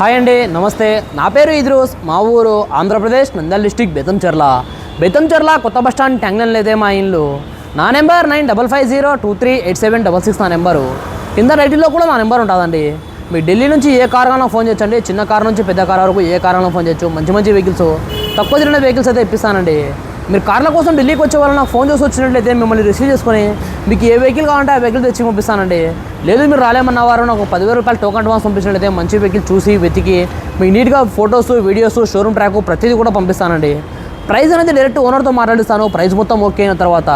Hi అండి నమస్తే. నా పేరు ఇద్రూస్. మా ఊరు ఆంధ్రప్రదేశ్ నంద్యాల డిస్టిక్ బెతంచెర్ల బెతంచెర్ల కొత్త బస్ స్టాండ్ ట్యాంగ్లన్ లేదే మా ఇల్లు. నా number nine double five zero two three eight seven double six నా నెంబరు. కింద రైటింగ్లో కూడా నా నెంబర్ ఉంటుందండి. మీ ఢిల్లీ నుంచి ఏ కార్ కన్నా ఫోన్ చేయొచ్చండి. చిన్న కార్ నుంచి పెద్ద కార్ వరకు ఏ కార్ ఫోన్ చేయొచ్చు. మంచి మంచి వెహికల్స్ తక్కువ తిరిగిన వెహికల్స్ అయితే ఇప్పిస్తానండి. మీరు కార్ల కోసం ఢిల్లీకి వచ్చే వాళ్ళు నాకు ఫోన్ చేసి వచ్చినట్లయితే మిమ్మల్ని రిసీవ్ చేసుకొని మీకు ఏ వెహికల్ కావాలంటే ఆ వెహికల్ తెచ్చి పంపిస్తానండి. లేదు మీరు రాలేమన్న వారు నాకు పదివేల రూపాయలు టోకన్ అడ్వాన్స్ పంపించినట్లయితే మంచి వెహికల్ చూసి వెతికి మీకు నీట్గా ఫొటోస్ వీడియోస్ షోరూమ్ ట్రాక్ ప్రతిదీ కూడా పంపిస్తానండి. ప్రైస్ అనేది డైరెక్ట్ ఓనర్తో మాట్లాడిస్తాను. ప్రైస్ మొత్తం ఓకే అయిన తర్వాత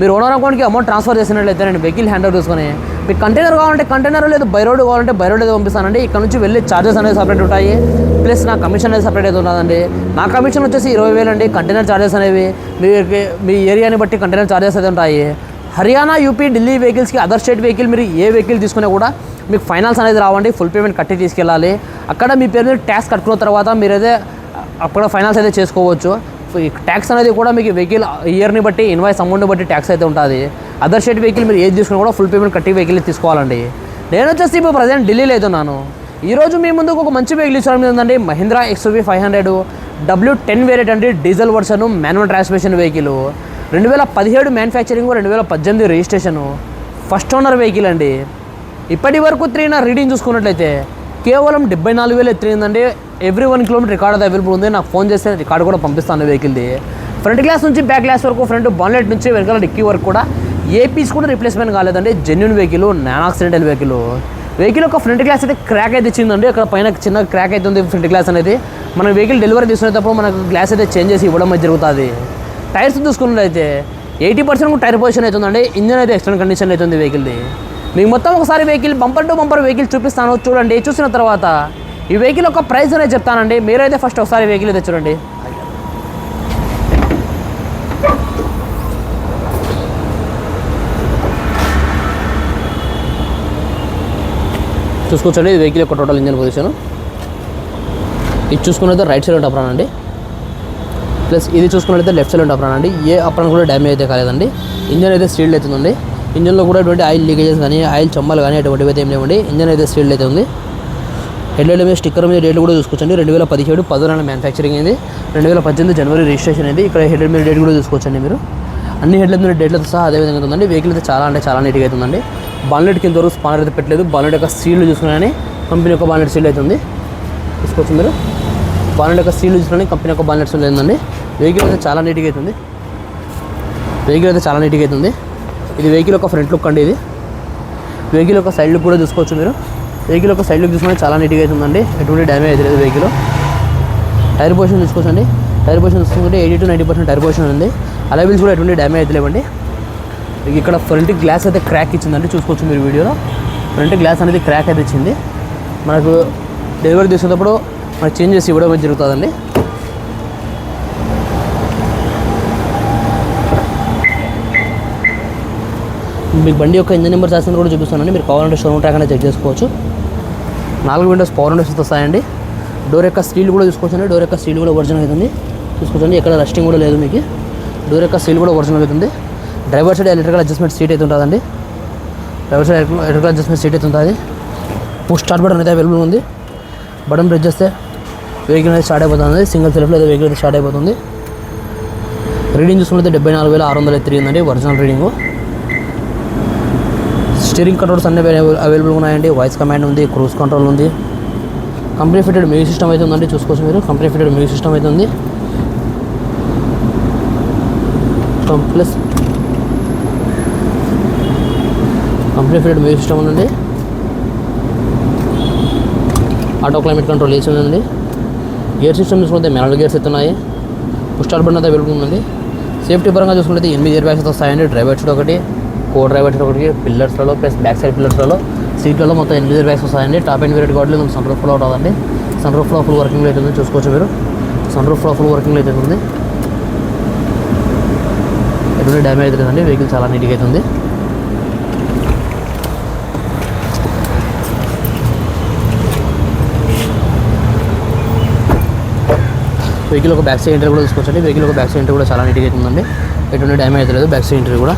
మీరు ఓనర్ అకౌంట్కి అమౌంట్ ట్రాన్స్ఫర్ చేసినట్లయితే నేను వెహికల్ హ్యాండ్ ఓవర్ చేసుకొని మీకు కంటైనర్ కావాలంటే కంటైనర్ లేదు బై రోడ్ కావాలంటే బై రోడ్ అయితే పంపిస్తానండి. ఇక్కడ నుంచి వెళ్ళి ఛార్జెస్ అనేది సపరేట్ ఉంటాయి. ప్లస్ నా కమిషన్ అనేది సపరేట్ అయితే ఉన్నదండి. నా కమిషన్ వచ్చేసి ఇరవై వేలు అండి కంటైనర్ ఛార్జెస్ అనేవి. మీ మీ ఏరియాని బట్టి కంటైనర్ చార్జెస్ అయితే ఉంటాయి. హర్యానా యూపీ ఢిల్లీ వెహికల్స్కి అదర్ స్టేట్ వెహికల్ మీరు ఏ వెహికల్ తీసుకున్నా కూడా మీకు ఫైనాన్స్ అనేది రావండి ఫుల్ పేమెంట్ కట్టి తీసుకెళ్ళాలి. అక్కడ మీ పేరు మీద ట్యాక్స్ కట్టుకున్న తర్వాత మీరైతే అక్కడ ఫైనాన్స్ అయితే చేసుకోవచ్చు. ట్యాక్స్ అనేది కూడా మీకు వెహికల్ ఇయర్ని బట్టి ఇన్వాయిస్ అమౌంట్ని బట్టి ట్యాక్స్ అయితే ఉంటుంది. అదర్ స్టేట్ వెహికల్ మీరు ఏది తీసుకున్నా కూడా ఫుల్ పేమెంట్ కట్టి వెహికల్ తీసుకోవాలండి. నేను వచ్చేసి ఇప్పుడు ప్రజెంట్ ఢిల్లీలో అవుతున్నాను ఈరోజు మీ ముందుకు ఒక మంచి వెహికల్ ఇచ్చడం ఉందండి Mahindra XUV five hundred W ten variant అండి diesel version manual transmission vehicle రెండు వేల పదిహేడు మ్యానుఫ్యాక్చరింగ్ రెండు వేల పద్దెనిమిది రిజిస్ట్రేషను ఫస్ట్ ఓనర్ వెహికల్ అండి. ఇప్పటి వరకు తిరిగిన రీడింగ్ చూసుకున్నట్లయితే కేవలం డెబ్బై నాలుగు వేలు ఎత్తిందండి ఎవ్రీ వన్ కిలోమీటర్ రికార్డ్ అది అవైలబుల్ ఉంది. నాకు ఫోన్ చేస్తే రికార్డు కూడా పంపిస్తాను వెహికల్ది ఫ్రంట్ గ్లాస్ నుంచి బ్యాక్ గ్లాస్ వరకు ఫ్రంట్ బాన్లెట్ నుంచి వెనకాల డిక్కీ వరకు కూడా ఏ పీస్ కూడా రిప్లేస్మెంట్ కాలేదండి. Genuine vehicle non accidental vehicle vehicle యొక్క ఫ్రంట్ గ్లాస్ అయితే క్రాక్ అయితే ఇచ్చిందండి. అక్కడ పైన చిన్న క్రాక్ అయితే ఉంది ఫ్రంట్ గ్లాస్ అనేది. మనం వెహికల్ డెలివరీ తీసుకునేటప్పుడు మనకు గ్లాస్ అయితే చేంజ్ చేసి ఇవ్వడం అయితే జరుగుతుంది. టైర్స్ చూసుకున్నట్లయితే ఎయిటీ పర్సెంట్ టైర్ పొజిషన్ అవుతుందండి ఇంజన్ అయితే ఎక్స్టర్నల్ కండిషన్ అవుతుంది వెహికల్ది మీకు మొత్తం ఒకసారి vehicle bumper to bumper vehicle చూపిస్తాను. చూడండి చూసిన తర్వాత ఈ వెహికల్ యొక్క ప్రైస్ అనేది చెప్తానండి. మీరైతే ఫస్ట్ ఒకసారి వెహికల్ అయితే చూడండి. చూసుకోవచ్చండి ఇది వెహికల్ యొక్క టోటల్ ఇంజన్ పొజిషన్ ఇది చూసుకున్నది రైట్ సైడ్ ఉంటే అప్రాన్ అండి. ప్లస్ ఇది చూసుకున్నట్లయితే లెఫ్ట్ సైడ్ ఉంటే అప్రాన్ అండి. ఏ అప్రాన్ కూడా డ్యామేజ్ అయితే కాలేదండి. ఇంజన్ అయితే స్టీల్డ్ అవుతుందండి. ఇంజన్లో కూడా ఎటువంటి ఆయిల్ లీకేజెస్ కానీ ఆయిల్ చమ్మలు కానీ అటువంటివి అయితే ఏం లేవండి ఇంజన్ అయితే స్టీల్ అయితే ఉంది. హెడ్లైట్ మీద స్టిక్కర్ మీద డేట్లు కూడా చూసుకోవచ్చండి. రెండు వేల పదిహేడు పదహారు మ్యానుఫ్యాక్చరింగ్ అయింది. రెండు వేల పద్దెనిమిది జనవరి రిజిస్ట్రేషన్ అయింది. ఇక్కడ హెడ్లైట్ మీద డేట్ కూడా చూసుకోవచ్చండి మీరు. అన్ని హెడ్లైట్ మీద డేట్లతో సహా అదే విధంగా ఉందండి. వెహికల్ అయితే చాలా అంటే చాలా నీట్గా అవుతుందండి బాన్లెట్ కింద వరకు స్పానర్ అయితే పెట్టలేదు. బాన్లెట్ యొక్క సీల్ చూసుకున్నాయని కంపెనీ యొక్క బాన్లెట్ సీల్ అవుతుంది చూసుకోవచ్చు మీరు. బాన్లెట్ యొక్క సీల్ చూసుకుని కంపెనీ యొక్క బాన్లెట్ సీల్ అయిందండి వెహికల్ అయితే చాలా నీట్గా అవుతుంది వెహికల్ అయితే చాలా నీట్గా అవుతుంది ఇది వెహికల్ ఒక ఫ్రంట్ లుక్ అండి ఇది. వెహికల్ ఒక సైడ్ లుక్ కూడా చూసుకోవచ్చు మీరు. వెహికల్ ఒక సైడ్ లుక్ చూసుకుంటే చాలా నీట్గా అవుతుందండి ఎటువంటి డ్యామేజ్ అయితే లేదు వెహికల్ టైర్ పొజిషన్ చూసుకోవచ్చండి. టైర్ పొజిషన్ చూసుకుంటే eighty to ninety percent tyre position ఉంది. అలవిల్స్ కూడా ఎటువంటి డ్యామేజ్ అయితే లేవండి. ఇక్కడ ఫ్రంట్ గ్లాస్ అయితే క్రాక్ ఇచ్చిందండి. చూసుకోవచ్చు మీరు వీడియోలో. ఫ్రంట్ గ్లాస్ అనేది క్రాక్ అయితే ఇచ్చింది. మనకు డెలివరీ చేసేటప్పుడు మనకు చేంజ్ చేసి ఇవ్వడం జరుగుతుందండి. మీకు బండి యొక్క ఇంజన్ నెంబర్ చేస్తుంది కూడా చూపిస్తానండి మీరు కావాలంటే షోరూమ్ ట్రాక్ అనేది చెక్ చేసుకోవచ్చు. నాలుగు విండోస్ పవర్ విండోస్ వస్తాయండి. డోర్ యొక్క స్టీల్ కూడా చూసుకోవచ్చండి డోర్ యొక్క స్టీల్ కూడా ఒరిజినల్ అవుతుంది. చూసుకోవచ్చండి ఎక్కడ రస్టింగ్ కూడా లేదు మీకు. డోర్ యొక్క స్టీల్ కూడా ఒరిజినల్ అవుతుంది. Driver side electrical adjustment seat అయితే ఉంటుందండి. Driver side electrical adjustment seat అయితే ఉంటుంది. పుష్ స్టార్ట్ బటన్ అయితే అవైలబుల్ ఉంది. బటన్ ప్రెస్ చేస్తే వెహికల్ అనేది స్టార్ట్ అయిపోతుంది. సింగిల్ సెల్ఫ్లో అయితే వెహికల్ అయితే స్టార్ట్ అయిపోతుంది. రీడింగ్ చూసుకుంటే డెబ్బై నాలుగు వేల ఆరు వందల తిరిగిందండి. Original reading. స్టీరింగ్ కంట్రోల్స్ అన్ని అవైలబుల్ ఉన్నాయండి. వాయిస్ కమాండ్ ఉంది క్రూజ్ కంట్రోల్ ఉంది. కంపెనీ ఫిటెడ్ మ్యూజిక్ సిస్టమ్ అయితే ఉందండి చూసుకోవచ్చు మీరు. కంపెనీ ఫిటెడ్ మ్యూజిక్ సిస్టమ్ అయితే ఉంది. Plus company fitted music system ఉందండి. ఆటో క్లైమేట్ కంట్రోల్ ఏసీ ఉందండి. గేర్ సిస్టమ్ చూసుకుంటే మెనల్ గేర్స్ అయితే ఉన్నాయి. పుష్టాల్ బండి అయితే అవైలబుల్ ఉందండి. సేఫ్టీ పరంగా చూసుకుంటే ఎనిమిది ఇయర్ బ్యాగ్స్ వస్తాయండి. డ్రైవర్ షూట్ ఒకటి. కో డ్రైవర్ ఒకటి పిల్లర్స్లలో ప్లస్ బ్యాక్ సైడ్ పిల్లర్స్లలో సీట్లలో మొత్తం ఎనిమిది బ్యాగ్స్ వస్తాయండి. టాప్ అండ్ వేరేట్ గార్డులు సన్ రూఫ్లో ఉంటుందండి. సన్ రూఫ్లో ఫుల్ వర్కింగ్ అవుతుంది ఉంది చూసుకోవచ్చు మీరు. సన్ రూఫ్లో ఫుల్ వర్కింగ్ అయితే ఉంది ఎటువంటి డ్యామేజ్ లేదండి. వెహికల్ చాలా నీట్గా అయితే ఉంది వెహికల్ ఒక బ్యాక్ సైడ్ ఎంట్రీ కూడా చూసుకోవచ్చండి. వెహికల్ ఒక బ్యాక్ సైడ్ ఎంట్రీ కూడా చాలా నీట్గా అవుతుందండి ఎటువంటి డ్యామేజ్ లేదు. బ్యాక్ సైడ్ ఎంట్రీ కూడా.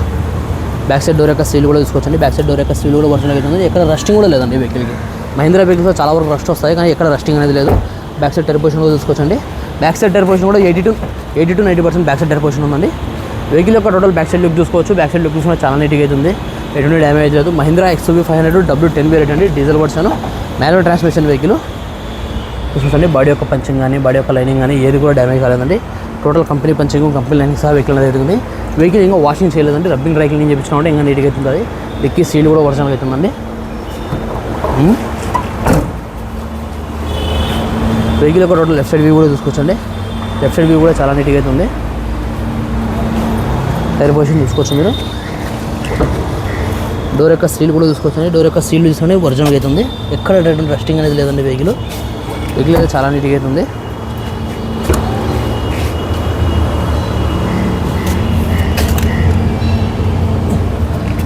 బ్యాక్ సైడ్ డోర్ యొక్క సీల్ కూడా చూసుకోవచ్చండి బ్యాక్ సైడ్ డోర్ యొక్క సీల్ కూడా ఒరిజినల్ అవుతుంది ఎక్కడ రస్టింగ్ కూడా లేదండి వెహికల్కి. మహీంద్రా వెహికల్స్ చాలా వరకు రస్ట్ వస్తాయి. కానీ ఎక్కడ రస్టింగ్ అనేది లేదు. బ్యాక్ సైడ్ టైర్ పొజిషన్ కూడా తీసుకోవచ్చండి బ్యాక్ సైడ్ టైర్ పొజిషన్ కూడా eighty to eighty to ninety percent back side tyre position ఉందండి. వెహికల్ యొక్క టోటల్ బ్యాక్ సైడ్ లుక్ చూసుకోవచ్చు. బ్యాక్ సైడ్ లుక్ చూసుకున్న చాలా నీట్గా అవుతుంది ఎటువంటి డ్యామేజ్ లేదు. Mahindra XUV five hundred W ten variant అండి. Diesel version. Manual transmission vehicle. చూసుకోండి. బాడీ యొక్క పంచింగ్ కానీ బాడీ యొక్క లైనింగ్ కానీ ఏది కూడా డ్యామేజ్ కాలేదండి. Total company punching company lining సహా వెహికల్ అనేది వెహికల్ ఇంకా వాషింగ్ చేయలేదండి రబ్బింగ్ డ్రై క్లీనింగ్ చేయించుకుంటే ఇంకా నీట్గా అవుతుంది డిక్కీ సీల్ కూడా ఒరిజినల్గా అవుతుందండి. వెహికల్ ఒక రోడ్డు లెఫ్ట్ సైడ్ వ్యూ కూడా చూసుకోవచ్చండి. లెఫ్ట్ సైడ్ వ్యూ కూడా చాలా నీట్గా అవుతుంది. టైర్ పొజిషన్ చూసుకోవచ్చు మీరు. డోర్ యొక్క సీల్ కూడా చూసుకోవచ్చండి. డోర్ యొక్క సీల్ చూసుకోండి ఒరిజినల్ అవుతుంది. ఎక్కడ రెస్టింగ్ అనేది లేదండి వెహికల్. వెహికల్ అయితే చాలా నీట్గా అవుతుంది.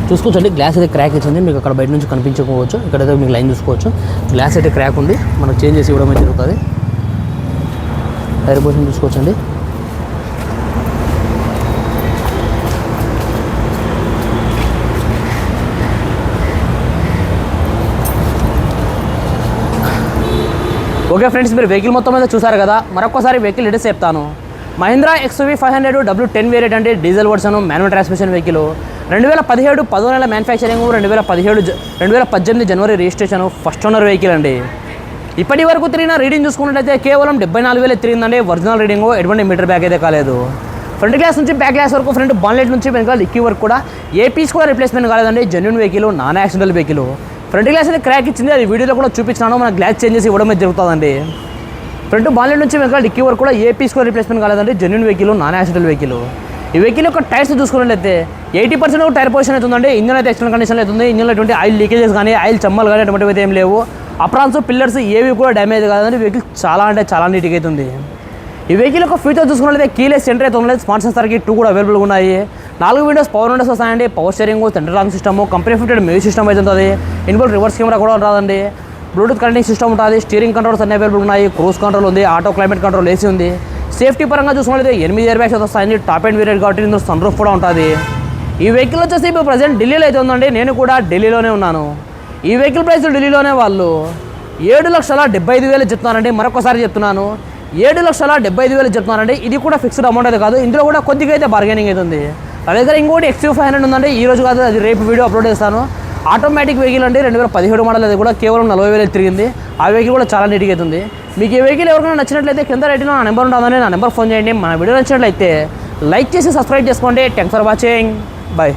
చూసుకోవచ్చండి గ్లాస్ అయితే క్రాక్ ఇచ్చింది. మీకు అక్కడ బయట నుంచి కనిపించకపోవచ్చు. ఇక్కడైతే మీకు లైన్ చూసుకోవచ్చు. గ్లాస్ అయితే క్రాక్ ఉంది. మనకు చేంజ్ చేసి ఇవ్వడం జరుగుతుంది. టైర్ పోషన్ చూసుకోవచ్చండి ఓకే ఫ్రెండ్స్ మీరు వెహికల్ మొత్తం మీద చూసారు కదా. మరొకసారి వెహికల్ డీటెయిల్స్ చెప్తాను. Mahindra XUV five hundred W ten variant అంటే diesel version manual transmission vehicle రెండు వేల పదిహేడు పదో నెల మ్యానుఫ్యాక్చరింగ్ రెండు వేల పదిహేడు రెండు వేల పద్దెనిమిది జనవరి రిజిస్ట్రేషన్ ఫస్ట్ ఓనర్ వెహికల్ అండి. ఇప్పటి వరకు తిరిగిన రీడింగ్ చూసుకున్నట్లయితే కేవలం డెబ్బై నాలుగు వేలు తిరిగిందండి. ఒరిజినల్ రీడింగ్ ఎటువంటి మీటర్ బ్యాక్ అయితే కాలేదు. ఫ్రంట్ గ్లాస్ నుంచి బ్యాక్ గ్లాస్ వరకు ఫ్రంట్ బాన్లెట్ నుంచి వెనకాల లిక్కీ వరకు కూడా ఏ పీస్ కూడా రిప్లేస్మెంట్ కాలేదండి. Genuine vehicle non accidental vehicle. Front glass అయితే క్రాక్ ఇచ్చింది. అది వీడియోలో కూడా చూపించినాను. మన గ్లాస్ చేంజ్ చేసి ఇవ్వడమే జరుగుతుందండి. ఫ్రంట్ బాన్లెట్ నుంచి వెనకాల డిక్కీ వరకు కూడా ఏ పీస్ కూడా రిప్లేస్మెంట్ కాలేదండి. Genuine vehicle non accidental vehicle. ఈ వెహికల్ యొక్క టైర్స్ చూసుకున్నట్లయితే ఎయిటీ పర్సెంట్ టైర్ పొజిషన్ అయితే ఉందండి. ఇంజన్ అయితే ఎక్స్టర్నల్ కండిషన్ అవుతుంది ఇంజన్లో ఎటువంటి ఆయిల్ లీకేజెస్ కానీ ఆయిల్ చమ్మలు కానీ అటువంటివి అయితే ఏం లేవు. అప్రాన్స్ పిల్లర్స్ ఏవి కూడా డ్యామేజ్ కాదండి. వెహికల్ చాలా అంటే చాలా నీట్గా అవుతుంది ఈ వెహికల్ యొక్క ఫీచర్ చూసుకున్నట్లయితే కీలెస్ సెంటర్ అయితే ఉండలేదు స్మార్ట్ సెన్సర్కి టూ కూడా అవైలబుల్గా ఉన్నాయి. నాలుగు విండోస్ పవర్ విండోస్ వస్తాయండి. Power steering centre lock system company fitted music system అయితే ఉంటుంది. ఇన్బుల్ రివర్స్ కెమెరా కూడా ఉంటుందండి. బ్లూటూత్ కనెక్టింగ్ సిస్టమ్ ఉంటుంది. స్టీరింగ్ కంట్రోల్స్ అన్ని అవైలబుల్ ఉన్నాయి. క్రూజ్ కంట్రోల్ ఉంది. ఆటో క్లైమేట్ కంట్రోల్ ఏసీ ఉంది. సేఫ్టీ పరంగా చూసుకున్నట్లయితే ఎనిమిది ఇయర్ బ్యాగ్స్ వస్తాయండి. టాప్ అండ్ వేరియట్ కాబట్టి ఇందులో సన్ రూఫ్ కూడా ఉంటుంది. ఈ వెహికల్ వచ్చేసి ఇప్పుడు ప్రజెంట్ ఢిల్లీలో అయితే ఉందండి. నేను కూడా ఢిల్లీలోనే ఉన్నాను. ఈ వెహికల్ ప్రైస్ ఢిల్లీలోనే వాళ్ళు ఏడు లక్షల డెబ్బై ఐదు వేలు చెప్తున్నారండి. మరొకసారి చెప్తున్నాను. ఏడు లక్షల డెబ్బై ఐదు వేలు చెప్తున్నారండి. ఇది కూడా ఫిక్స్డ్ అమౌంట్ అయితే కాదు. ఇందులో కూడా కొద్దిగా అయితే బార్గెనింగ్ అవుతుంది నా దగ్గర ఇంకోటి ఎక్స్యూ ఫైవ్ హండ్రెడ్ ఉందండి. ఈ రోజు కాదు అది రేపు వీడియో అప్లోడ్ చేస్తాను. ఆటోమేటిక్ వెహికల్ అండి రెండు వేల పదిహేడు మోడల్ అది కూడా కేవలం నలభై వేలు తిరిగింది. ఆ వెహికల్ కూడా చాలా నీట్గా అవుతుంది మీకు ఈ వెహికల్ ఎవరికైనా నచ్చినట్లయితే కింద రేటిలో నా నెంబర్ ఉంటుందని నా నెంబర్ ఫోన్ చేయండి. మన వీడియో నచ్చినట్లయితే లైక్ చేసి సబ్స్క్రైబ్ చేసుకోండి. Thanks for watching bye